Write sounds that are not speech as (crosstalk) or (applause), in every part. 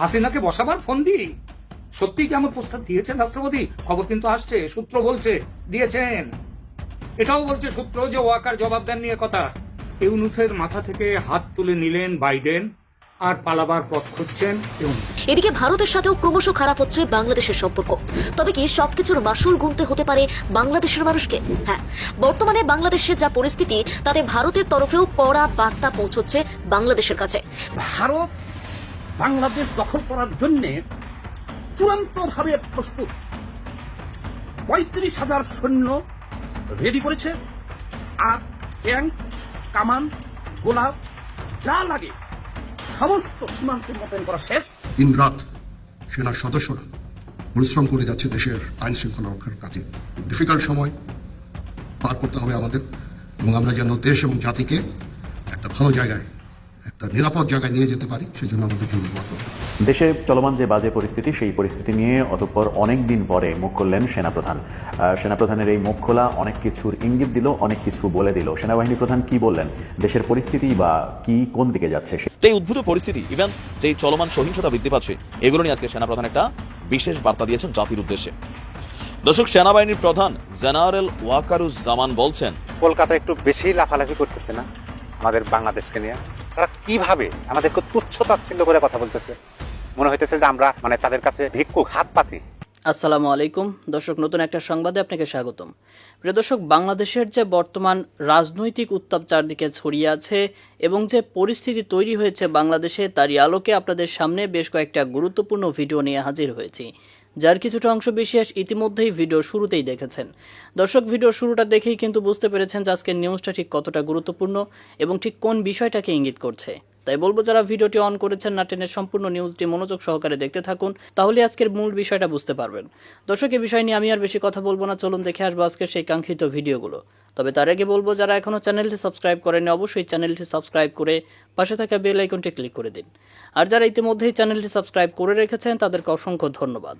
হাসিনাকে বসাবার ফোন দিই। সত্যি কি আমার প্রস্তাব দিয়েছেন রাষ্ট্রপতি? খবর কিন্তু আসছে সূত্র বলছে দিয়েছেন। এটাও বলছে সূত্র যে ওয়াকার জবাব দেন নিয়ে কথা। ইউনুসের মাথা থেকে হাত তুলে নিলেন বাইডেন আর পালাবার পথ খুঁজছেন এদিকে ভারতের সাথেও ক্রমশ খারাপ হচ্ছে বাংলাদেশের সম্পর্ক। তবে কি সবকিছুর মাসুল গুনতে হতে পারে বাংলাদেশের মানুষকে? হ্যাঁ বর্তমানে বাংলাদেশের যা পরিস্থিতি তাতে ভারতের তরফেও কড়া বার্তা পৌঁছচ্ছে বাংলাদেশের কাছে। ভারত বাংলাদেশ দখল করার জন্য চূড়ান্তভাবে প্রস্তুত। পঁয়ত্রিশ হাজার সৈন্য রেডি করেছে। আর ট্যাঙ্ক কামান গোলা যা লাগে, সমস্ত সীমান্তে মোতায়েন করা শেষ। দিন রাত সেনার সদস্যরা পরিশ্রম করে যাচ্ছে দেশের আইন শৃঙ্খলা রক্ষার কাজে। ডিফিকাল্ট সময়, পার করতে হবে আমাদের। এবং আমরা যেন দেশ এবং জাতিকে একটা ভালো জায়গায় একটা নিরাপদ জায়গায় নিয়ে যেতে পারি সেজন্য আমাদের জন্য দোয়া দেশে চলমান যে বাজে পরিস্থিতি সেই পরিস্থিতি নিয়ে অতঃপর অনেক দিন পরে মুখ খুললেন সেনাপ্রধান। সেনাপ্রধানের এই মুখ খোলা অনেক কিছুর ইঙ্গিত দিল অনেক কিছু বলে দিল। সেনাবাহিনী প্রধান কি বললেন? দেশের পরিস্থিতি বা কি কোন দিকে যাচ্ছে সে- এই উদ্ভূত পরিস্থিতি ইভেন যেই চলমান সহিংসতা বৃদ্ধি পাচ্ছে এগুলো নিয়ে আজকে সেনাপ্রধান একটা বিশেষ বার্তা দিয়েছেন জাতির উদ্দেশ্যে। দর্শক সেনাবাহিনীর প্রধান জেনারেল ওয়াকারুজ্জামান বলছেন কলকাতা একটু বেশি লাফালাফি করতেছে না আমাদের বাংলাদেশকে নিয়ে? তারা কীভাবে আমাদেরকে তুচ্ছ তাচ্ছিল্য করে কথা বলতেছে? মনে হইতেছে যে আমরা মানে তাদের কাছে ভিক্ষুক, হাত পাতি। আসসালামু আলাইকুম। দর্শক, নতুন একটা সংবাদে আপনাকে স্বাগতম। প্রিয় দর্শক, বাংলাদেশের যে বর্তমান রাজনৈতিক উত্তাপ চারদিকে ছড়িয়ে আছে এবং যে পরিস্থিতি তৈরি হয়েছে বাংলাদেশে, তারই আলোকে আপনাদের সামনে বেশ কয়েকটা গুরুত্বপূর্ণ ভিডিও নিয়ে হাজির হয়েছি। যার কিছুটা অংশ বিশেষ ইতিমধ্যেই ভিডিও শুরুতেই দেখেছেন। দর্শক, ভিডিও শুরুটা দেখেই কিন্তু বুঝতে পেরেছেন যে আজকের নিউজটা ঠিক কতটা গুরুত্বপূর্ণ এবং ঠিক কোন বিষয়টাকে ইঙ্গিত করছে। তাই বলব, যারা ভিডিওটি অন করেছেন না টেনের সম্পূর্ণ নিউজটি মনোযোগ সহকারে দেখতে থাকুন, তাহলে আজকের মূল বিষয়টা বুঝতে পারবেন। দর্শক এই বিষয় নিয়ে আমি আর বেশি কথা বলব না, চলুন দেখে আসব আজকের সেই কাঙ্ক্ষিত ভিডিওগুলো। তবে তার আগে বলব, যারা এখনও চ্যানেলটি সাবস্ক্রাইব করেনি অবশ্যই চ্যানেলটি সাবস্ক্রাইব করে পাশে থাকা বেল আইকনটি ক্লিক করে দিন। আর যারা ইতিমধ্যেই চ্যানেলটি সাবস্ক্রাইব করে রেখেছেন, তাদেরকে অসংখ্য ধন্যবাদ।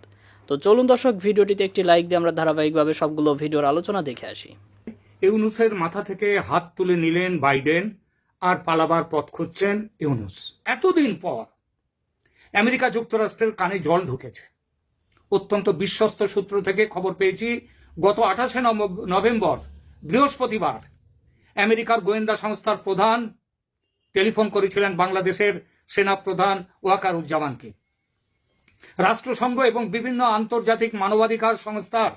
তো চলুন দর্শক, ভিডিওটিতে একটি লাইক দিয়ে আমরা ধারাবাহিকভাবে সবগুলো ভিডিওর আলোচনা দেখে আসি। ইউনুসের মাথা থেকে হাত তুলে নিলেন বাইডেন, আর পালাবার পথ খুঁজছেন ইউনুস। এতদিন পর আমেরিকা যুক্তরাষ্ট্রের কানে জল ঢুকেছে। অত্যন্ত বিশ্বস্ত সূত্র থেকে খবর পেয়েছি, গত আঠাশে নভেম্বর, বৃহস্পতিবার, আমেরিকার গোয়েন্দা সংস্থার প্রধান টেলিফোন করেছিলেন বাংলাদেশের সেনা প্রধান ওয়াকারুজ্জামানকে। রাষ্ট্রসংঘ এবং বিভিন্ন আন্তর্জাতিক মানবাধিকার সংস্থার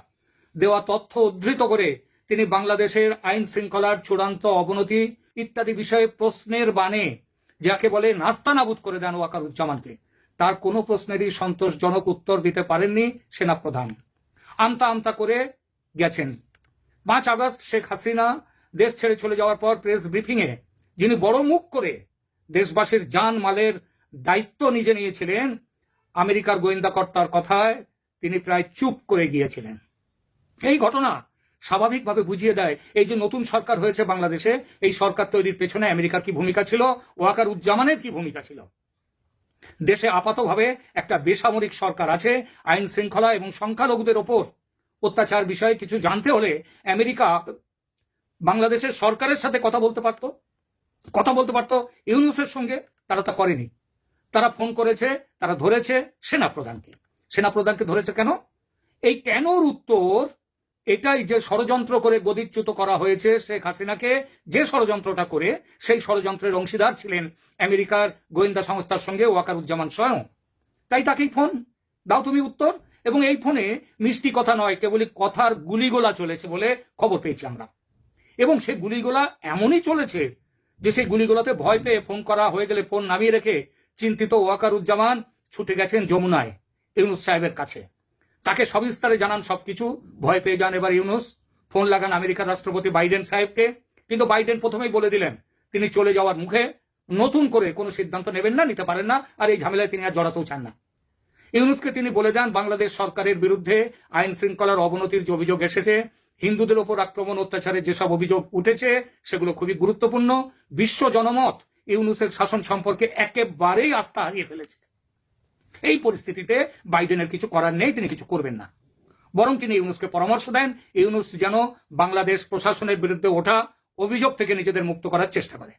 দেওয়া তথ্য উদ্ধৃত করে তিনি বাংলাদেশের আইন শৃঙ্খলার চূড়ান্ত অবনতি ইত্যাদি বিষয়ে প্রশ্নের বাণে যাকে বলে নাস্তানাবুদ করে দেন ওয়াকারুজ্জামানকে। তার কোনো প্রশ্নেরই সন্তোষজনক উত্তর দিতে পারেননি সেনাপ্রধান। আমতা আমতা করে গেছেন। পাঁচ আগস্ট শেখ হাসিনা দেশ ছেড়ে চলে যাওয়ার পর প্রেস ব্রিফিংয়ে যিনি বড় মুখ করে দেশবাসীর জান মালের দায়িত্ব নিজে নিয়েছিলেন আমেরিকার গোয়েন্দা কর্তার কথায় তিনি প্রায় চুপ করে গিয়েছিলেন। এই ঘটনা স্বাভাবিকভাবে বুঝিয়ে দেয়, এই যে নতুন সরকার হয়েছে বাংলাদেশে, এই সরকার তৈরির পেছনে আমেরিকার কি ভূমিকা ছিল ওয়াকার উজ্জামানের কি ভূমিকা ছিল? দেশে আপাতভাবে একটা বেসামরিক সরকার আছে, আইন শৃঙ্খলা এবং সংখ্যালঘুদের ওপর অত্যাচার বিষয়ে কিছু জানতে হলে আমেরিকা বাংলাদেশের সরকারের সাথে কথা বলতে পারত। কথা বলতে পারত ইউনুসের সঙ্গে, তারা তা করেনি। তারা ফোন করেছে, তারা ধরেছে সেনাপ্রধানকে। সেনাপ্রধানকে ধরেছে কেন? এই কেনর উত্তর, এটাই যে ষড়যন্ত্র করে গদিচ্যুত করা হয়েছে শেখ হাসিনাকে, যে ষড়যন্ত্রটা করে সেই ষড়যন্ত্রের অংশীদার ছিলেন আমেরিকার গোয়েন্দা সংস্থার সঙ্গে ওয়াকারুজ্জামান স্বয়ং। তাই তাকেই ফোন। দাও তুমি উত্তর। এবং এই ফোনে মিষ্টি কথা নয়, কেবলই কথার গুলিগোলা চলেছে বলে খবর পেয়েছি আমরা। এবং সেই গুলিগোলা এমনই চলেছে যে সেই গুলিগোলাতে ভয় পেয়ে ফোন করা হয়ে গেলে ফোন নামিয়ে রেখে চিন্তিত ওয়াকারুজ্জামান ছুটে গেছেন যমুনায়, ইউনুস সাহেবের কাছে। তাকে সবিস্তারে জানান সবকিছু। ভয় পেয়ে যান এবার ইউনুস। ফোন লাগান আমেরিকার রাষ্ট্রপতি বাইডেন সাহেবকে। কিন্তু বাইডেন প্রথমেই বলে দিলেন, তিনি চলে যাওয়ার মুখে নতুন করে কোনো সিদ্ধান্ত নেবেন না, নিতে পারেন না, আর এই ঝামেলায় তিনি আর জড়াতেও চান না। ইউনুসকে তিনি বলে দেন, বাংলাদেশ সরকারের বিরুদ্ধে আইন শৃঙ্খলার অবনতির যে অভিযোগ এসেছে, হিন্দুদের ওপর আক্রমণ, অত্যাচারের যেসব অভিযোগ উঠেছে, সেগুলো খুবই গুরুত্বপূর্ণ। বিশ্ব জনমত ইউনুসের শাসন সম্পর্কে একেবারেই আস্থা হারিয়ে ফেলেছে। এই পরিস্থিতিতে বাইডেনের কিছু করার নেই, তিনি কিছু করবেন না। বরং তিনি ইউনুসকে পরামর্শ দেন, ইউনুস যেন বাংলাদেশ প্রশাসনের বিরুদ্ধে ওঠা অভিযোগ থেকে নিজেদের মুক্ত করার চেষ্টা করে।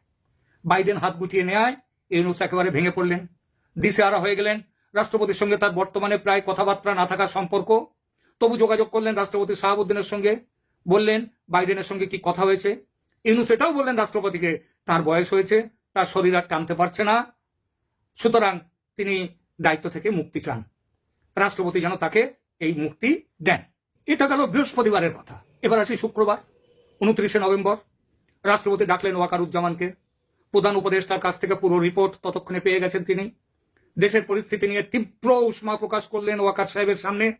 বাইডেন হাত গুটিয়ে নেয় ইউনুস একেবারে ভেঙে পড়লেন, দিশেহারা হয়ে গেলেন, রাষ্ট্রপতির সঙ্গে তার বর্তমানে প্রায় কথাবার্তা না থাকার সম্পর্ক। তবু যোগাযোগ করলেন রাষ্ট্রপতি শাহাবুদ্দিনের সঙ্গে, বললেন, বাইডেনের সঙ্গে কি কথা হয়েছে? ইউনুস এটাও বললেন রাষ্ট্রপতিকে, তার বয়স হয়েছে তার শরীর আর টানতে পারছে না। সুতরাং তিনি দায়িত্ব থেকে মুক্তি চান। রাষ্ট্রপতি যেন তাকে এই মুক্তি দেন। এটা গেল বৃহস্পতিবারের কথা। এবার আসি শুক্রবার, উনত্রিশে নভেম্বর। রাষ্ট্রপতি ডাকলেন ওয়াকারুজ্জামানকে। প্রধান উপদেষ্টার কাছ থেকে পুরো রিপোর্ট ততক্ষণে পেয়ে গেছেন তিনি। দেশের পরিস্থিতি নিয়ে তীব্র উষ্মা প্রকাশ করলেন ওয়াকার সাহেবের সামনে।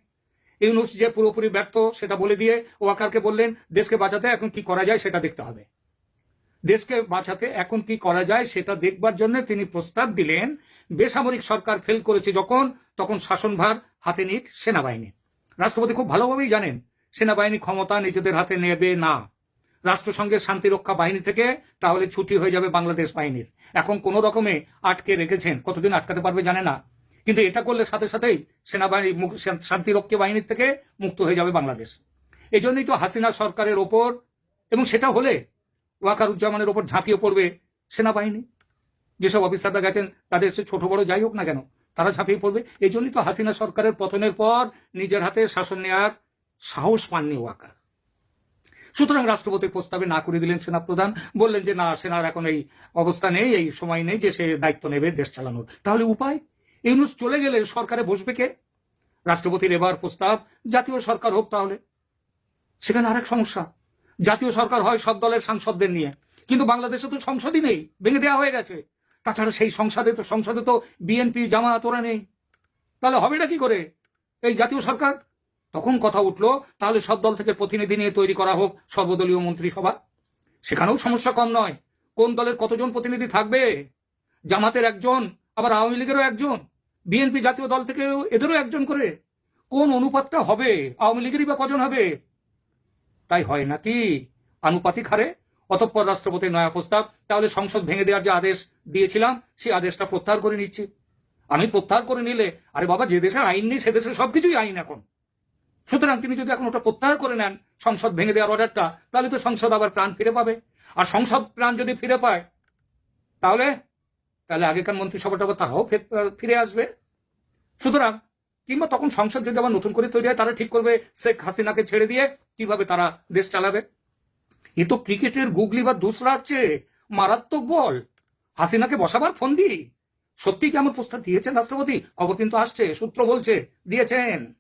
ইউনুস যে পুরোপুরি ব্যর্থ, সেটা বলে দিয়ে ওয়াকারকে বললেন, দেশকে বাঁচাতে এখন কি করা যায় সেটা দেখতে হবে। দেশকে বাঁচাতে এখন কি করা যায় সেটা দেখবার জন্য তিনি প্রস্তাব দিলেন। বেসামরিক সরকার ফেল করেছে যখন, তখন শাসনভার হাতে নিক সেনাবাহিনী। রাষ্ট্রপতি খুব ভালোভাবেই জানেন, সেনাবাহিনী ক্ষমতা নিজেদের হাতে নেবে না। রাষ্ট্রসংঘের শান্তিরক্ষা বাহিনী থেকে তাহলে ছুটি হয়ে যাবে বাংলাদেশ বাহিনীর। এখন কোন রকমে আটকে রেখেছেন, কতদিন আটকাতে পারবে জানে না। কিন্তু এটা করলে সাথে সাথেই সেনাবাহিনী শান্তিরক্ষী বাহিনীর থেকে মুক্ত হয়ে যাবে বাংলাদেশ। এই জন্যই তো হাসিনা সরকারের ওপর, এবং সেটা হলে ওয়াকারুজ্জামানের ওপর ঝাঁপিয়ে পড়বে সেনাবাহিনী। যেসব অফিসাররা গেছেন, তাদের সে ছোট বড় যাই হোক না কেন, তারা ঝাঁপিয়ে পড়বে। এই জন্যই তো হাসিনা সরকারের পতনের পর নিজের হাতে শাসন নেওয়ার সাহস পাননি ওয়াকার। সুতরাং রাষ্ট্রপতির প্রস্তাবে না করে দিলেন সেনাপ্রধান, বললেন যে, না, সেনার এখন এই অবস্থা নেই, এই সময় নেই যে সে দায়িত্ব নেবে দেশ চালানোর। তাহলে উপায়? ইউনুস চলে গেলে সরকারে বসবে কে? রাষ্ট্রপতির এবার প্রস্তাব, জাতীয় সরকার হোক তাহলে। সেখানে আরেক সমস্যা জাতীয় সরকার হয় সব দলের সাংসদদের নিয়ে। কিন্তু বাংলাদেশে তো সংসদই নেই, ভেঙে দেওয়া হয়ে গেছে। তাছাড়া সেই সংসদে তো সংসদে তো বিএনপি জামাত ওরা নেই। তাহলে হবেটা কি করে? এই জাতীয় সরকার? তখন কথা উঠল, তাহলে সব দল থেকে প্রতিনিধি নিয়ে তৈরি করা হোক সর্বদলীয় মন্ত্রিসভা। সেখানেও সমস্যা কম নয়। কোন দলের কতজন প্রতিনিধি থাকবে? জামাতের একজন, আবার আওয়ামী লীগেরও একজন। বিএনপি জাতীয় দল থেকে এদেরও একজন করে। কোন অনুপাতটা হবে? আওয়ামী লীগেরই বা কজন হবে? তাই হয় নাকি? আনুপাতিক হারে? অতঃপর রাষ্ট্রপতির নয়া প্রস্তাব, তাহলে সংসদ ভেঙে দেওয়ার যে আদেশ দিয়েছিলাম সেই আদেশটা প্রত্যাহার করে নিচ্ছি। আমি প্রত্যাহার করে নিলে, আরে বাবা, যে দেশে আইন নেই, সে দেশে সবকিছুই আইন এখন। সুতরাং তিনি যদি এখন ওটা প্রত্যাহার করে নেন, সংসদ ভেঙে দেওয়ার অর্ডারটা, তাহলে তো সংসদ আবার প্রাণ ফিরে পাবে। আর সংসদ প্রাণ যদি ফিরে পায়, তাহলে তাহলে আগেকার মন্ত্রিসভাটা তারাও ফিরে আসবে। সুতরাং কিংবা তখন সংসদ যদি আবার নতুন করে তৈরি হয়, তারা ঠিক করবে শেখ হাসিনাকে ছেড়ে দিয়ে কীভাবে তারা দেশ চালাবে। এ তো ক্রিকেটের গুগলি বা দুসরা হচ্ছে মারাত্মক বল। হাসিনাকে বসাবার ফোন দি সত্যি কি আমার প্রস্তাব দিয়েছেন রাষ্ট্রপতি? খবর কিন্তু আসছে, সূত্র বলছে, দিয়েছেন।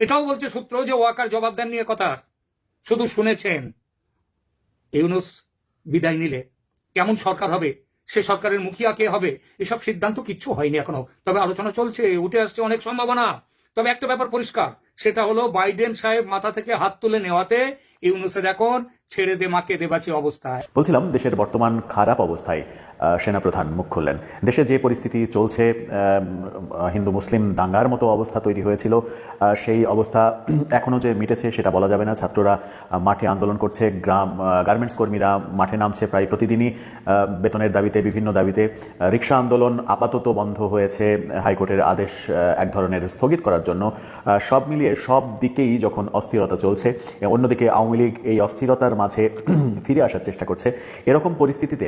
এটাও বলছে সূত্র যে ওয়াকার জবাব দেন নিয়ে কথা শুধু শুনেছেন। ইউনুস বিদায় নিলে। কেমন সরকার হবে? সে সরকারের মুখিয়া কে হবে? এসব সিদ্ধান্ত কিচ্ছু হয়নি এখনও। তবে আলোচনা চলছে, উঠে আসছে অনেক সম্ভাবনা। তবে একটা ব্যাপার পরিষ্কার, সেটা হলো বাইডেন সাহেব মাথা থেকে হাত তুলে নেওয়াতে ইউনুসের এখন ছেড়ে দে, মাকে দেবাচি অবস্থায়। বলছিলাম, দেশের বর্তমান খারাপ অবস্থায়। সেনাপ্রধান মুখ খুললেন। দেশে যে পরিস্থিতি চলছে হিন্দু মুসলিম দাঙ্গার মতো অবস্থা তৈরি হয়েছিল সেই অবস্থা এখনও যে মিটেছে সেটা বলা যাবে না। ছাত্ররা মাঠে আন্দোলন করছে, গ্রাম গার্মেন্টস কর্মীরা মাঠে নামছে প্রায় প্রতিদিনই বেতনের দাবিতে, বিভিন্ন দাবিতে রিক্সা আন্দোলন আপাতত বন্ধ হয়েছে, হাইকোর্টের আদেশ এক ধরনের স্থগিত করার জন্য। সব মিলিয়ে সব দিকেই যখন অস্থিরতা চলছে অন্যদিকে আওয়ামী লীগ এই অস্থিরতার মাঝে (clears throat) ফিরে আসার চেষ্টা করছে। এরকম পরিস্থিতিতে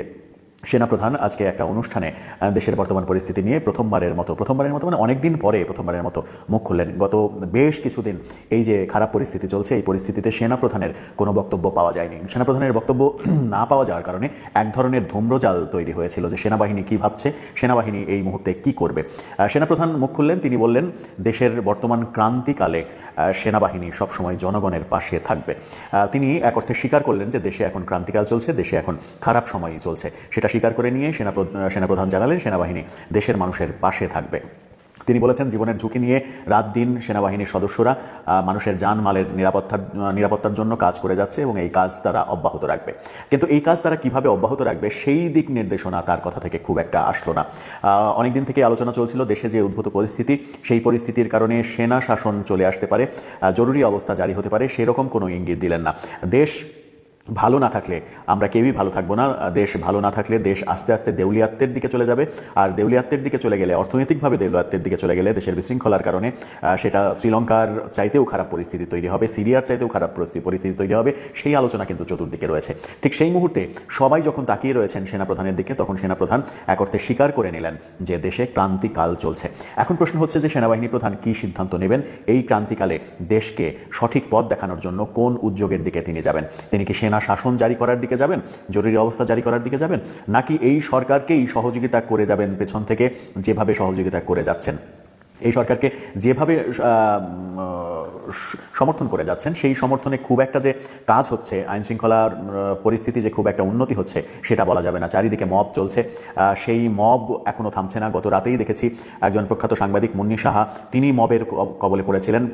সেনাপ্রধান আজকে একটা অনুষ্ঠানে দেশের বর্তমান পরিস্থিতি নিয়ে প্রথমবারের মতো প্রথমবারের মতো মানে অনেকদিন পরে প্রথমবারের মতো মুখ খুললেন। গত বেশ কিছুদিন এই যে খারাপ পরিস্থিতি চলছে, এই পরিস্থিতিতে সেনাপ্রধানের কোনো বক্তব্য পাওয়া যায়নি। সেনাপ্রধানের বক্তব্য (clears throat) না পাওয়া যাওয়ার কারণে এক ধরনের ধূম্রজাল তৈরি হয়েছিল যে সেনাবাহিনী কি ভাবছে, সেনাবাহিনী এই মুহূর্তে কি করবে। সেনাপ্রধান মুখ খুললেন, তিনি বললেন, দেশের বর্তমান ক্রান্তিকালে সেনাবাহিনী সবসময় জনগণের পাশে থাকবে। তিনি এক অর্থে স্বীকার করলেন যে দেশে এখন ক্রান্তিকাল চলছে, দেশে এখন খারাপ সময়ই চলছে। সেটা স্বীকার করে নিয়ে সেনা সেনাপ্রধান জানালেন, সেনাবাহিনী দেশের মানুষের পাশে থাকবে। তিনি বলেছেন, জীবনের ঝুঁকি নিয়ে রাত দিন সেনাবাহিনীর সদস্যরা মানুষের জানমালের নিরাপত্তার নিরাপত্তার জন্য কাজ করে যাচ্ছে এবং এই কাজ তারা অব্যাহত রাখবে। কিন্তু এই কাজ তারা কীভাবে অব্যাহত রাখবে সেই দিক নির্দেশনা তার কথা থেকে খুব একটা আসলো না। অনেকদিন থেকে আলোচনা চলছিল দেশে যে উদ্ভূত পরিস্থিতি, সেই পরিস্থিতির কারণে সেনা শাসন চলে আসতে পারে। জরুরি অবস্থা জারি হতে পারে, সেরকম কোনো ইঙ্গিত দিলেন না। দেশ ভালো না থাকলে আমরা কেউই ভালো থাকব না। দেশ ভালো না থাকলে দেশ আস্তে আস্তে দেউলিয়াত্বের দিকে চলে যাবে। আর দেউলিয়াত্বের দিকে চলে গেলে, অর্থনৈতিকভাবে দেউলিয়াত্বের দিকে চলে গেলে দেশের বিশৃঙ্খলার কারণে সেটা শ্রীলঙ্কার চাইতেও খারাপ পরিস্থিতি তৈরি হবে, সিরিয়ার চাইতেও খারাপ পরিস্থিতি পরিস্থিতি তৈরি হবে। সেই আলোচনা কিন্তু চতুর্দিকে রয়েছে। ঠিক সেই মুহূর্তে সবাই যখন তাকিয়ে রয়েছেন সেনাপ্রধানের দিকে, তখন সেনাপ্রধান এক অর্থে স্বীকার করে নিলেন যে দেশে ক্রান্তিকাল চলছে। এখন প্রশ্ন হচ্ছে যে সেনাবাহিনী প্রধান কি সিদ্ধান্ত নেবেন? এই ক্রান্তিকালে দেশকে সঠিক পথ দেখানোর জন্য কোন উদ্যোগের দিকে তিনি যাবেন? তিনি কি সেনা শাসন জারি করার দিকে যাবেন, জরুরি অবস্থা জারি করার দিকে যাবেন, নাকি এই সরকারকেই সহযোগিতা করে যাবেন পেছন থেকে যেভাবে সহযোগিতা করে যাচ্ছেন? এই সরকারকে যেভাবে সমর্থন করে যাচ্ছেন, সেই সমর্থনে খুব একটা যে কাজ হচ্ছে আইন শৃঙ্খলার পরিস্থিতি যে খুব একটা উন্নতি হচ্ছে, সেটা বলা যাবে না। চারিদিকে মব চলছে। সেই মব এখনও থামছে না। গত রাতেই দেখেছি একজন প্রখ্যাত সাংবাদিক মুন্নি সাহা, তিনি মবের কবলে পড়েছিলেন।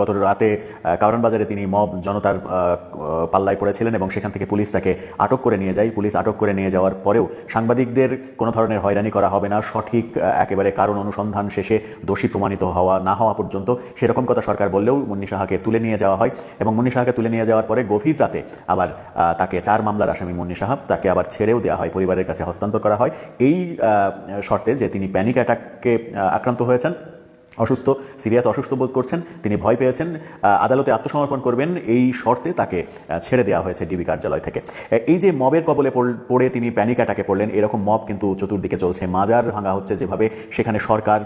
গত রাতে আহ, কারণ বাজারে তিনি মব জনতার পাল্লায় পড়েছিলেন এবং সেখান থেকে পুলিশ তাকে আটক করে নিয়ে যায়। পুলিশ আটক করে নিয়ে যাওয়ার পরেও সাংবাদিকদের কোনো ধরনের হয়রানি করা হবে না। সঠিক একেবারে কারণ অনুসন্ধান শেষে দোষী প্রমাণিত হওয়া না হওয়া পর্যন্ত সেরকম কথা সরকার বললেও মুন্নি সাহাকে তুলে নিয়ে যাওয়া হয় এবং মুন্নি সাহাকে তুলে নিয়ে যাওয়ার পরে গভীর রাতে আবার তাকে চার মামলার আসামি মুন্নি সাহা তাকে আবার ছেড়েও দেওয়া হয়। পরিবারের কাছে হস্তান্তর করা হয়। এই শর্তে যে তিনি প্যানিক অ্যাটাককে আক্রান্ত হয়েছেন অসুস্থ সিরিয়াস অসুস্থ বোধ করছেন তিনি ভয় পেয়েছেন আদালতে আত্মসমর্পণ করবেন এই শর্তে তাকে ছেড়ে দেওয়া হয়েছে ডিবি কার্যালয় থেকে। এই যে মবের কবলে পড়- তিনি প্যানিক অ্যাটাকে পড়লেন এরকম মব কিন্তু চতুর্দিকে চলছে। মাজার ভাঙা হচ্ছে যেভাবে সেখানে সরকার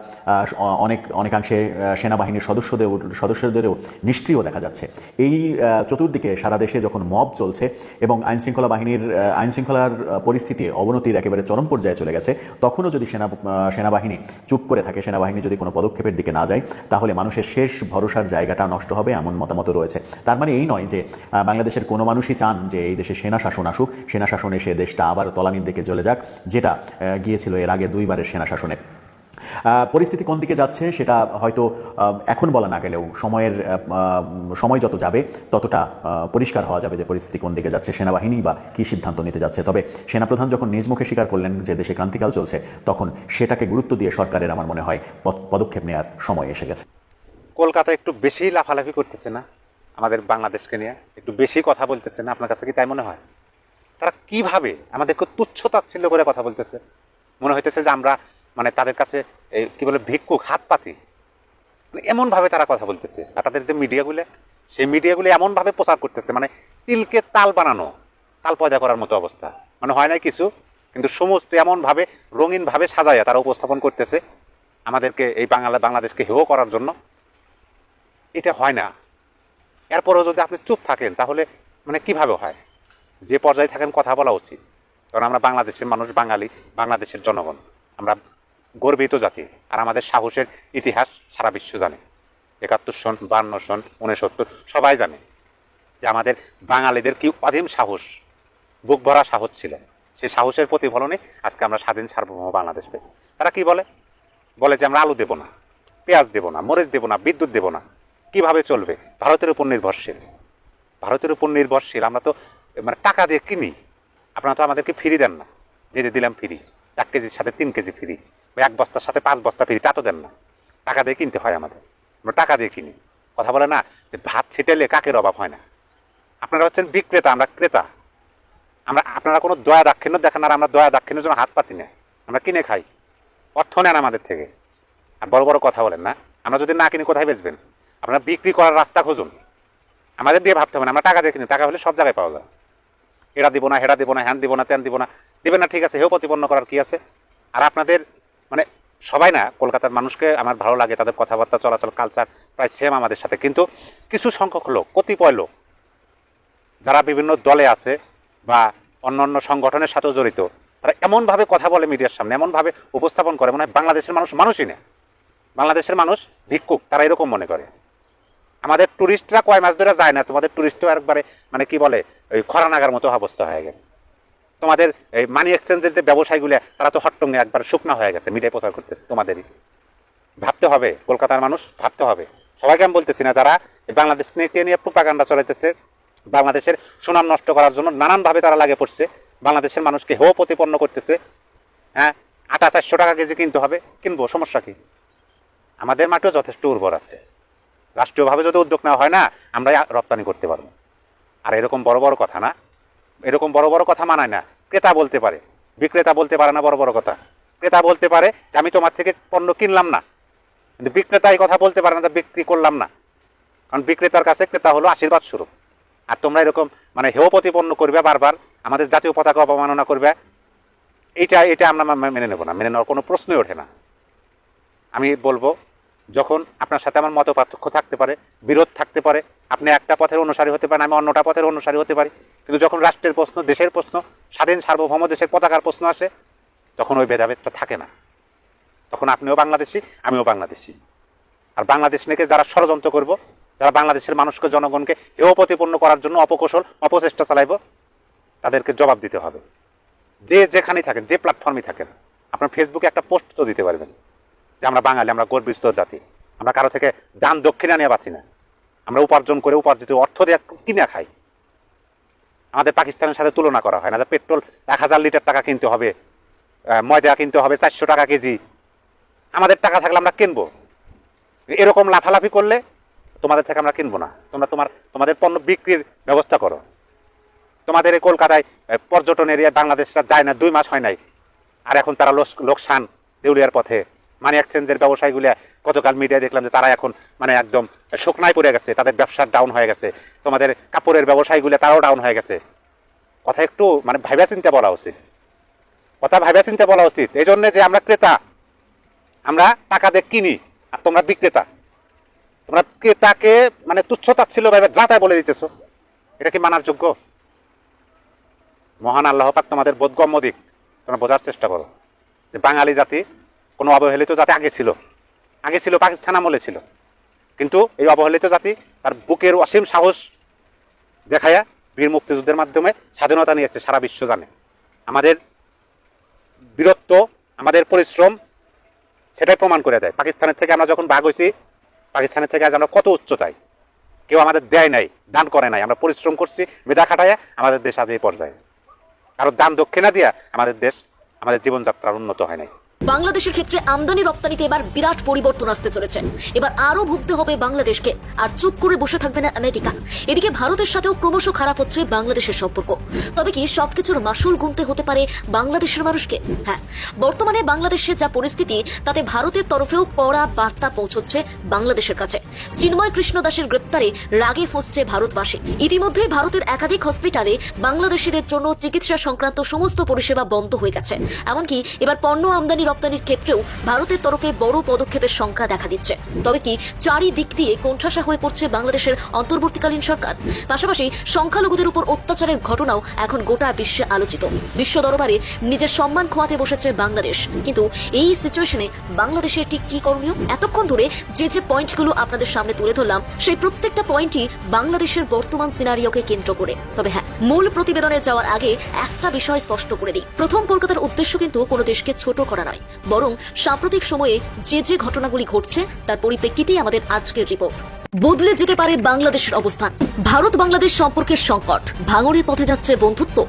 অনেক অনেকাংশে সেনাবাহিনীর সদস্যদের সদস্যদেরও নিষ্ক্রিয় দেখা যাচ্ছে। এই চতুর্দিকে সারা দেশে যখন মব চলছে এবং আইন শৃঙ্খলা বাহিনীর আহ, আইন শৃঙ্খলার পরিস্থিতি অবনতির একেবারে চরম পর্যায়ে চলে গেছে তখনও যদি সেনা সেনাবাহিনী চুপ করে থাকে সেনাবাহিনী যদি কোনো পদক্ষেপের দিকে না যায়, তাহলে মানুষের শেষ ভরসার জায়গাটা নষ্ট হবে এমন মতামত রয়েছে। তার মানে এই নয় যে বাংলাদেশের কোনো মানুষই চান যে এই দেশে সেনা শাসন আসুক, সেনা শাসন এসে দেশটা আবার তলানির দিকে চলে যাক, যেটা গিয়েছিল এর আগে দুইবারের সেনা শাসনে। পরিস্থিতি কোন দিকে যাচ্ছে সেটা হয়তো এখন বলা না গেলেও সময়ের সময় যত যাবে, ততটা পরিষ্কার হওয়া যাবে যে পরিস্থিতি কোন দিকে যাচ্ছে সেনাবাহিনী বা কি সিদ্ধান্ত নিতে যাচ্ছে। তবে সেনাপ্রধান যখন নিজ মুখে স্বীকার করলেন যে দেশে ক্রান্তিকাল চলছে, তখন সেটাকে গুরুত্ব দিয়ে সরকারের আমার মনে হয় পদ- পদক্ষেপ নেওয়ার সময় এসে গেছে। কলকাতা একটু বেশি লাফালাফি করতেছে না আমাদের বাংলাদেশকে নিয়ে? একটু বেশি কথা বলতেছে না আপনার কাছে কি তাই মনে হয়? তারা কীভাবে আমাদেরকে তুচ্ছ তাচ্ছিল্য করে কথা বলতেছে? মনে হইতেছে যে আমরা মানে তাদের কাছে কি বলে, ভিক্ষুক হাত পাতি মানে এমনভাবে তারা কথা বলতেছে। আর তাদের যে মিডিয়াগুলো, সেই মিডিয়াগুলো এমনভাবে প্রচার করতেছে মানে তিলকে তাল বানানো, তাল পয়দা করার মতো অবস্থা। মানে হয় না কিছু, কিন্তু সমস্ত এমনভাবে, রঙিনভাবে সাজাইয়া তারা উপস্থাপন করতেছে আমাদেরকে, এই বাংলা, বাংলাদেশকে হেয় করার জন্য। এটা হয় না। এরপরেও যদি আপনি চুপ থাকেন, তাহলে মানে কীভাবে হয়? যে পর্যায়ে থাকেন, কথা বলা উচিত। কারণ আমরা বাংলাদেশের মানুষ, বাঙালি, বাংলাদেশের জনগণ। আমরা গর্বিত জাতি। আর আমাদের সাহসের ইতিহাস সারা বিশ্ব জানে। একাত্তর সন, বান্ন সন উনসত্তর সবাই জানে যে আমাদের বাঙালিদের কি অধীন সাহস, বুক ভরা সাহস ছিল। সেই সাহসের প্রতিফলনে আজকে আমরা স্বাধীন সার্বভৌম বাংলাদেশ পেয়েছি। তারা কি বলে? বলে যে আমরা আলু দেব না, পেঁয়াজ দেব না, মরিচ দেব না, বিদ্যুৎ দেব না। কীভাবে চলবে? ভারতের উপর নির্ভরশীল। ভারতের উপর নির্ভরশীল, আমরা তো মানে টাকা দিয়ে কিনি। আপনারা তো আমাদেরকে ফ্রি দেন না। যে যে দিলাম ফ্রি এক কেজির সাথে তিন কেজি ফ্রি এক বস্তার সাথে পাঁচ বস্তা ফ্রি, তা তো দেন না। টাকা দিয়ে কিনতে হয় আমাদের। আমরা টাকা দিয়ে কিনি। কথা বলে না যে ভাত ছিটেলে কাকের অভাব হয় না। আপনারা হচ্ছেন বিক্রেতা, আমরা ক্রেতা। আমরা, আপনারা কোনো দয়া দাক্ষিণ্য দেখেন আর আমরা দয়া দাক্ষিণ্যের জন্য হাত পাতি না আমরা কিনে খাই। অর্থ নেন আমাদের থেকে। আর বড় বড় কথা বলেন না। আমরা যদি না কিনি, কোথায় বেচবেন? আপনারা বিক্রি করার রাস্তা খুঁজুন। আমাদের দিয়ে ভাবতে হবে না, আমরা টাকা দিয়ে কিনি। টাকা হলে সব জায়গায় পাওয়া যায়। এরা দিব না, হেরা দিব না, হ্যান দিব না, ত্যান দিব না। দিবেন না, ঠিক আছে হেও প্রতিপন্ন করার কি আছে? আর আপনাদের মানে সবাই না, কলকাতার মানুষকে আমার ভালো লাগে, তাদের কথাবার্তা, চলাচল কালচার প্রায় সেম আমাদের সাথে। কিন্তু কিছু সংখ্যক লোক, কতিপয় লোক, যারা বিভিন্ন দলে আছে বা অন্য অন্য সংগঠনের সাথেও জড়িত, তারা এমনভাবে কথা বলে মিডিয়ার সামনে, এমনভাবে উপস্থাপন করে, মনে হয় বাংলাদেশের মানুষ মানুষই না। বাংলাদেশের মানুষ ভিক্ষুক, তারা এরকম মনে করে। আমাদের টুরিস্টরা কয় মাস ধরে যায় না, তোমাদের টুরিস্টও একবারে মানে কি বলে, ওই খরানাগার মতো অবস্থা হয়ে গেছে। তোমাদের এই মানি এক্সচেঞ্জের যে ব্যবসায়ীগুলো, তারা তো হট্টঙ্গে একবার শুকনা হয়ে গেছে মিডিয়ায় প্রচার করতেছে তোমাদেরই। ভাবতে হবে, কলকাতার মানুষ ভাবতে হবে। সবাইকে আমি বলতেছি না, যারা বাংলাদেশ নিয়ে নিয়ে প্রোপাগান্ডা চলাইতেছে, বাংলাদেশের সুনাম নষ্ট করার জন্য নানানভাবে তারা লাগে পড়ছে। বাংলাদেশের মানুষকে হেও প্রতিপন্ন করতেছে। হ্যাঁ আটা চারশো টাকা কেজি কিনতে হবে, কিনবো, সমস্যা কি? আমাদের মাটিও যথেষ্ট উর্বর আছে। রাষ্ট্রীয়ভাবে যদি উদ্যোগ নেওয়া হয় না আমরা রপ্তানি করতে পারব। আর এরকম বড় বড় কথা না। এরকম বড় বড় কথা মানায় না। ক্রেতা বলতে পারে, বিক্রেতা বলতে পারে না বড় বড় কথা। ক্রেতা বলতে পারে যে, আমি তোমার থেকে পণ্য কিনলাম না। কিন্তু বিক্রেতা এই কথা বলতে পারে না বিক্রি করলাম না। কারণ বিক্রেতার কাছে ক্রেতা হলো আশীর্বাদ স্বরূপ। আর তোমরা এরকম মানে হেয় প্রতিপন্ন করবে বারবার, আমাদের জাতীয় পতাকা অবমাননা করবে। এইটা, এটা আমরা মেনে নেব না, মেনে নেওয়ার কোনো প্রশ্নই ওঠে না। আমি বলব, যখন আপনার সাথে আমার মত পার্থক্য থাকতে পারে, বিরোধ থাকতে পারে আপনি একটা পথের অনুসারী হতে পারেন, আমি অন্যটা পথের অনুসারী হতে পারি। কিন্তু যখন রাষ্ট্রের প্রশ্ন, দেশের প্রশ্ন, স্বাধীন সার্বভৌম দেশের পতাকার প্রশ্ন আসে, তখন ওই ভেদাভেদটা থাকে না। তখন আপনিও বাংলাদেশি, আমিও বাংলাদেশি। আর বাংলাদেশ নিয়ে যারা ষড়যন্ত্র করব, যারা বাংলাদেশের মানুষকে, জনগণকে হেয় প্রতিপন্ন করার জন্য অপকৌশল, অপচেষ্টা চালাইব, তাদেরকে জবাব দিতে হবে। যে যেখানেই থাকেন, যে প্ল্যাটফর্মে থাকেন, আপনার ফেসবুকে একটা পোস্ট তো দিতে পারবেন, যে আমরা বাঙালি, আমরা গর্বিত জাতি, আমরা কারও থেকে দান দক্ষিণা নিয়ে বাঁচি না। আমরা উপার্জন করে উপার্জিত অর্থ দিয়ে কিনে খাই। আমাদের পাকিস্তানের সাথে তুলনা করা হয় না। পেট্রোল এক হাজার লিটার টাকা কিনতে হবে ময়দা কিনতে হবে, চারশো টাকা কেজি। আমাদের টাকা থাকলে আমরা কিনবো। এরকম লাফালাফি করলে তোমাদের থেকে আমরা কিনবো না। তোমরা তোমার, তোমাদের পণ্য বিক্রির ব্যবস্থা করো। তোমাদের এই কলকাতায় পর্যটন এরিয়া বাংলাদেশরা যায় না, দুই মাস হয় নাই। আর এখন তারা লোকসান দেউলিয়ার পথে। মানি এক্সচেঞ্জের ব্যবসায়ীগুলো গতকাল মিডিয়ায় দেখলাম যে তারা এখন মানে একদম শুকনায় পড়ে গেছে, তাদের ব্যবসা ডাউন হয়ে গেছে। তোমাদের কাপড়ের ব্যবসায়ীগুলো তারাও ডাউন হয়ে গেছে। কথা একটু মানে ভাইবা চিন্তা বলা উচিত। কথা ভাইবা চিন্তা বলা উচিত। এই জন্য যে আমরা ক্রেতা, আমরা টাকা দিয়ে কিনি, আর তোমরা বিক্রেতা। তোমরা ক্রেতাকে মানে তুচ্ছতা ছিল ভাবে যাতায় বলে দিতেছো। এটা কি মানার যোগ্য? মহান আল্লাহ পাক তোমাদের বোধগম্য দিক। তোমরা বোঝার চেষ্টা করো। যে বাঙালি জাতি কোনো অবহেলিত জাতি আগে ছিল। আগে ছিল, পাকিস্তান আমলে ছিল। কিন্তু এই অবহেলিত জাতি তার বুকের অসীম সাহস দেখায়া বীর মুক্তিযুদ্ধের মাধ্যমে স্বাধীনতা নিয়েছে, সারা বিশ্ব জানে। আমাদের বীরত্ব, আমাদের পরিশ্রম সেটাই প্রমাণ করে দেয়। পাকিস্তানের থেকে আমরা যখন ভাগ হয়েছি, পাকিস্তানের থেকে আজ আমরা কত উচ্চতায় কেউ আমাদের দেয় নাই, দান করে নাই। আমরা পরিশ্রম করছি, মেধা খাটায় আমাদের দেশ আজ এই পর্যায়ে। কারও দান দক্ষিণা দিয়া আমাদের দেশ, আমাদের জীবনযাত্রার উন্নত হয় নাই। বাংলাদেশের ক্ষেত্রে আমদানি রপ্তানিতে এবার বিরাট পরিবর্তন আসতে চলেছে। এবার আরও ভুগতে হবে বাংলাদেশকে। আর চুপ করে বসে থাকবে না আমেরিকা। এদিকে ভারতের সাথেও ক্রমশ খারাপ হচ্ছে বাংলাদেশের সম্পর্ক। তবে কি সবকিছুর মাসুল গুনতে হতে পারে বাংলাদেশের মানুষকে? হ্যাঁ বর্তমানে বাংলাদেশে যা পরিস্থিতি, তাতে ভারতের তরফেও কড়া বার্তা পৌঁছচ্ছে বাংলাদেশের কাছে। চিন্ময় কৃষ্ণ দাসের গ্রেপ্তারে রাগে ফুসছে ভারতবাসী। ইতিমধ্যে ভারতের একাধিক হসপিটালে বাংলাদেশিদের জন্য চিকিৎসা সংক্রান্ত সমস্ত পরিষেবা বন্ধ হয়ে গেছে। এমনকি এবার পণ্য আমদানি রপ্তানির ক্ষেত্রেও ভারতের তরফে বড় পদক্ষেপের সংখ্যা দেখা দিচ্ছে। তবে কি চারিদিক দিয়ে কোণঠাসা হয়ে পড়ছে বাংলাদেশের অন্তর্বর্তীকালীন সরকার? পাশাপাশি সংখ্যালঘুদের উপর অত্যাচারের ঘটনাও এখন গোটা বিশ্বে আলোচিত। বিশ্ব দরবারে নিজের সম্মান খোয়াতে বসেছে বাংলাদেশ। কিন্তু এই সিচুয়েশনে বাংলাদেশে ঠিক কি করণীয়? এতক্ষণ ধরে যে যে পয়েন্টগুলো আপনাদের সামনে তুলে ধরলাম, সেই প্রত্যেকটা পয়েন্টই বাংলাদেশের বর্তমান সিনারিওকে কেন্দ্র করে। তবে হ্যাঁ মূল প্রতিবেদনে যাওয়ার আগে একটা বিষয় স্পষ্ট করে দিই। প্রথম কলকাতার উদ্দেশ্য কিন্তু কোনো দেশকে ছোট করা নয়, বরং সাম্প্রতিক সময়ে যে যে ঘটনাগুলি ঘটছে তার পরিপ্রেক্ষিতেই আমাদের আজকের রিপোর্ট। বদলে যেতে পারে বাংলাদেশের অবস্থান। ভারত বাংলাদেশ সম্পর্কের সংকট। ভাঙড়ে পথে যাচ্ছে বন্ধুত্ব।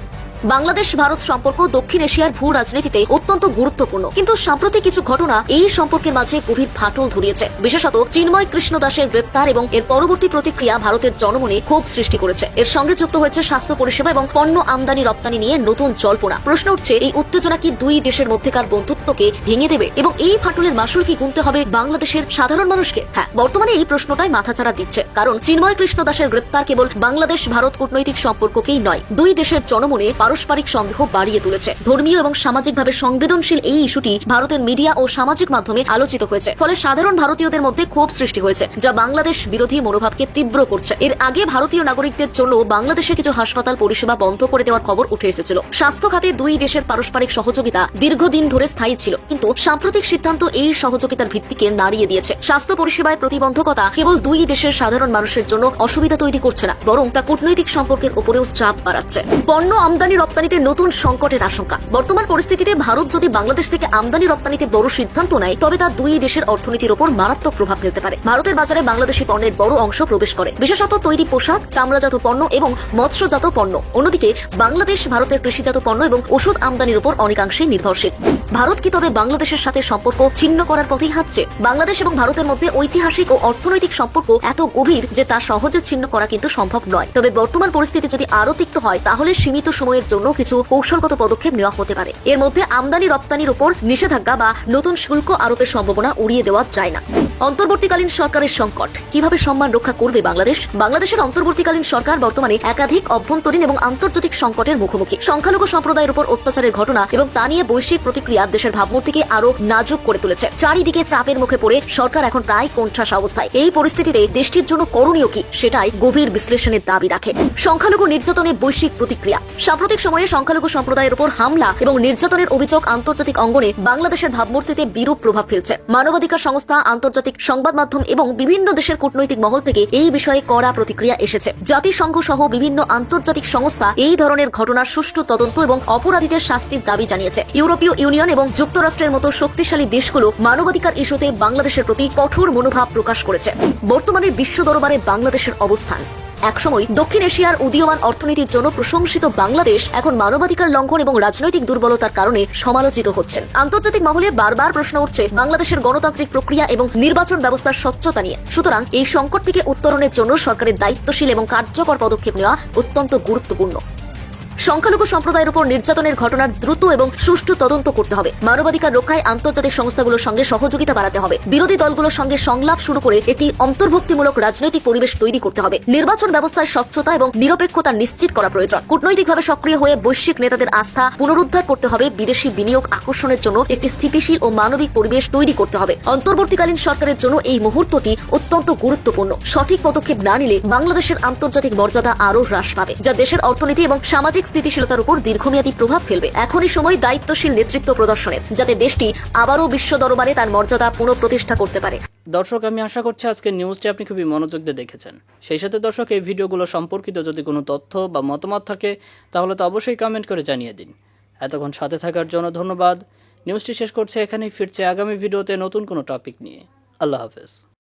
বাংলাদেশ, ভারত সম্পর্ক দক্ষিণ এশিয়ার ভূ রাজনীতিতে অত্যন্ত গুরুত্বপূর্ণ। কিন্তু সাম্প্রতিক কিছু ঘটনা এই সম্পর্কের মাঝে গভীর ফাটল ধরিয়েছে। বিশেষত চিন্ময় কৃষ্ণ দাসের গ্রেপ্তার এবং এর পরবর্তী প্রতিক্রিয়া ভারতের জনমনে ক্ষোভ সৃষ্টি করেছে। এর সঙ্গে যুক্ত হয়েছে স্বাস্থ্য পরিষেবা এবং পণ্য আমদানি রপ্তানি নিয়ে নতুন জল্পনা। প্রশ্ন উঠছে, এই উত্তেজনা কি দুই দেশের মধ্যেকার বন্ধুত্বকে ভেঙে দেবে এবং এই ফাটলের মাসুল কি গুনতে হবে বাংলাদেশের সাধারণ মানুষকে? হ্যাঁ বর্তমানে এই প্রশ্নটাই মাথাচাড়া দিচ্ছে। কারণ চিন্ময় কৃষ্ণ দাসের গ্রেপ্তার কেবল বাংলাদেশ ভারত কূটনৈতিক সম্পর্ককেই নয়, দুই দেশের জনমনে পারস্পরিক সন্দেহ বাড়িয়ে তুলেছে। ধর্মীয় এবং সামাজিকভাবে সংবেদনশীল এই ইস্যুটি ভারতের মিডিয়া ও সামাজিক মাধ্যমে আলোচিত হয়েছে। ফলে সাধারণ ভারতীয়দের মধ্যে ক্ষোভ সৃষ্টি হয়েছে, যা বাংলাদেশ বিরোধী মনোভাবকে তীব্র করছে। এর আগে ভারতীয় নাগরিকদের জন্য বাংলাদেশে কিছু হাসপাতাল পরিষেবা বন্ধ করে দেওয়ার খবর উঠে এসেছিল। স্বাস্থ্য খাতে দুই দেশের পারস্পরিক সহযোগিতা দীর্ঘদিন ধরে স্থায়ী ছিল, কিন্তু সাম্প্রতিক সিদ্ধান্ত এই সহযোগিতার ভিত্তিকে নাড়িয়ে দিয়েছে। স্বাস্থ্য পরিষেবায় প্রতিবন্ধকতা কেবল দুই দেশের সাধারণ মানুষের জন্য অসুবিধা তৈরি করছে না, বরং তা কূটনৈতিক সম্পর্কের উপরেও চাপ বাড়াচ্ছে। পণ্য আমদানি রপ্তানিতে নতুন সংকটের আশঙ্কা। বর্তমান পরিস্থিতিতে ভারত যদি বাংলাদেশ থেকে আমদানি রপ্তানিতে বড় সিদ্ধান্ত নেয়, তবে তা দুই দেশের অর্থনীতির ওপর মারাত্মক প্রভাব ফেলতে পারে। ভারতের বাজারে বাংলাদেশি পণ্যের বড় অংশ প্রবেশ করে। বিশেষত তৈরি পোশাক, চামড়াজাত পণ্য এবং মৎস্যজাত পণ্য। অন্যদিকে, বাংলাদেশ ভারতের কৃষিজাত পণ্য এবং ওষুধ আমদানির উপর অনেকাংশেই নির্ভরশীল। ভারত কি তবে বাংলাদেশের সাথে সম্পর্ক ছিন্ন করার পথেই হাঁটছে? বাংলাদেশ এবং ভারতের মধ্যে ঐতিহাসিক ও অর্থনৈতিক সম্পর্ক এত গভীর যে তা সহজে ছিন্ন করা কিন্তু সম্ভব নয়। তবে বর্তমান পরিস্থিতি যদি আরও তিক্ত হয়, তাহলে সীমিত সময়ের জন্য কিছু কৌশলগত পদক্ষেপ নেওয়া হতে পারে। এর মধ্যে আমদানি রপ্তানির উপর নিষেধাজ্ঞা বা নতুন শুল্ক আরোপের সম্ভাবনা উড়িয়ে দেওয়া যায় না। অন্তর্বর্তীকালীন সরকারের সংকট। কীভাবে সম্মান রক্ষা করবে বাংলাদেশ? বাংলাদেশের অন্তর্বর্তীকালীন সরকার বর্তমানে একাধিক অভ্যন্তরীণ এবং আন্তর্জাতিক সংকটের মুখোমুখি। সংখ্যালঘু সম্প্রদায়ের উপর অত্যাচারের ঘটনা এবং তা নিয়ে বৈশ্বিক প্রতিক্রিয়া দেশের ভাবমূর্তিকে আরও নাজুক করে তুলেছে। চারিদিকে চাপের মুখে পড়ে সরকার এখন প্রায় কোণঠাসা অবস্থায়। এই পরিস্থিতিতে দেশটির জন্য করণীয় কি সেটাই গভীর বিশ্লেষণের দাবি রাখে। সংখ্যালঘু নির্যাতনে বৈশ্বিক প্রতিক্রিয়া। সাম্প্রতিক সময়ে সংখ্যালঘু সম্প্রদায়ের উপর হামলা এবং নির্যাতনের অভিযোগ আন্তর্জাতিক অঙ্গনে বাংলাদেশের ভাবমূর্তিতে বিরূপ প্রভাব ফেলছে। মানবাধিকার সংস্থা আন্তর্জাতিক সংবাদ মাধ্যম এবং বিভিন্ন দেশের কূটনৈতিক মহল থেকে এই বিষয়ে কড়া প্রতিক্রিয়া এসেছে। জাতিসংঘ সহ বিভিন্ন আন্তর্জাতিক সংস্থা এই ধরনের ঘটনার সুষ্ঠু তদন্ত এবং অপরাধীদের শাস্তির দাবি জানিয়েছে। ইউরোপীয় ইউনিয়ন এবং যুক্তরাষ্ট্রের মতো শক্তিশালী দেশগুলো মানবাধিকার ইস্যুতে বাংলাদেশের প্রতি কঠোর মনোভাব প্রকাশ করেছে। বর্তমানে বিশ্ব দরবারে বাংলাদেশের অবস্থান। একসময় দক্ষিণ এশিয়ার উদীয়মান অর্থনীতির জন্য প্রশংসিত বাংলাদেশ এখন মানবাধিকার লঙ্ঘন এবং রাজনৈতিক দুর্বলতার কারণে সমালোচিত হচ্ছেন আন্তর্জাতিক মহলে বারবার প্রশ্ন উঠছে বাংলাদেশের গণতান্ত্রিক প্রক্রিয়া এবং নির্বাচন ব্যবস্থার স্বচ্ছতা নিয়ে। সুতরাং এই সংকট থেকে উত্তরণের জন্য সরকারের দায়িত্বশীল এবং কার্যকর পদক্ষেপ নেওয়া অত্যন্ত গুরুত্বপূর্ণ। সংখ্যালঘু সম্প্রদায়ের উপর নির্যাতনের ঘটনার দ্রুত এবং সুষ্ঠু তদন্ত করতে হবে। মানবাধিকার রক্ষায় আন্তর্জাতিক সংস্থাগুলোর সঙ্গে সহযোগিতা বাড়াতে হবে। বিরোধী দলগুলোর সঙ্গে সংলাপ শুরু করে একটি অন্তর্ভুক্তিমূলক রাজনৈতিক পরিবেশ তৈরি করতে হবে। নির্বাচন ব্যবস্থায় স্বচ্ছতা এবং নিরপেক্ষতা নিশ্চিত করা প্রয়োজন। কূটনৈতিকভাবে সক্রিয় হয়ে বৈশ্বিক নেতাদের আস্থা পুনরুদ্ধার করতে হবে। বিদেশি বিনিয়োগ আকর্ষণের জন্য একটি স্থিতিশীল ও মানবিক পরিবেশ তৈরি করতে হবে। অন্তর্বর্তীকালীন সরকারের জন্য এই মুহূর্তটি অত্যন্ত গুরুত্বপূর্ণ। সঠিক পদক্ষেপ না নিলে বাংলাদেশের আন্তর্জাতিক মর্যাদা আরও হ্রাস পাবে, যা দেশের অর্থনীতি এবং সামাজিক স্থিতিশীলতার উপর দীর্ঘমেয়াদী প্রভাব ফেলবে। এখনই সময় দায়িত্বশীল নেতৃত্ব প্রদর্শনের, যাতে দেশটি আবারও বিশ্ব দরবারে তার মর্যাদা পুনঃপ্রতিষ্ঠা করতে পারে। দর্শক, আমি আশা করছি আজকের নিউজটি আপনি খুবই মনোযোগ দিয়ে দেখেছেন। সেই সাথে দর্শক, এই ভিডিওগুলো সম্পর্কিত যদি কোনো তথ্য বা মতামত থাকে, তাহলে তো অবশ্যই কমেন্ট করে জানিয়ে দিন। এতক্ষণ সাথে থাকার জন্য ধন্যবাদ। নিউজটি শেষ করছে এখানেই, ফিরছে আগামী ভিডিওতে নতুন কোনো টপিক নিয়ে। আল্লাহ হাফেজ।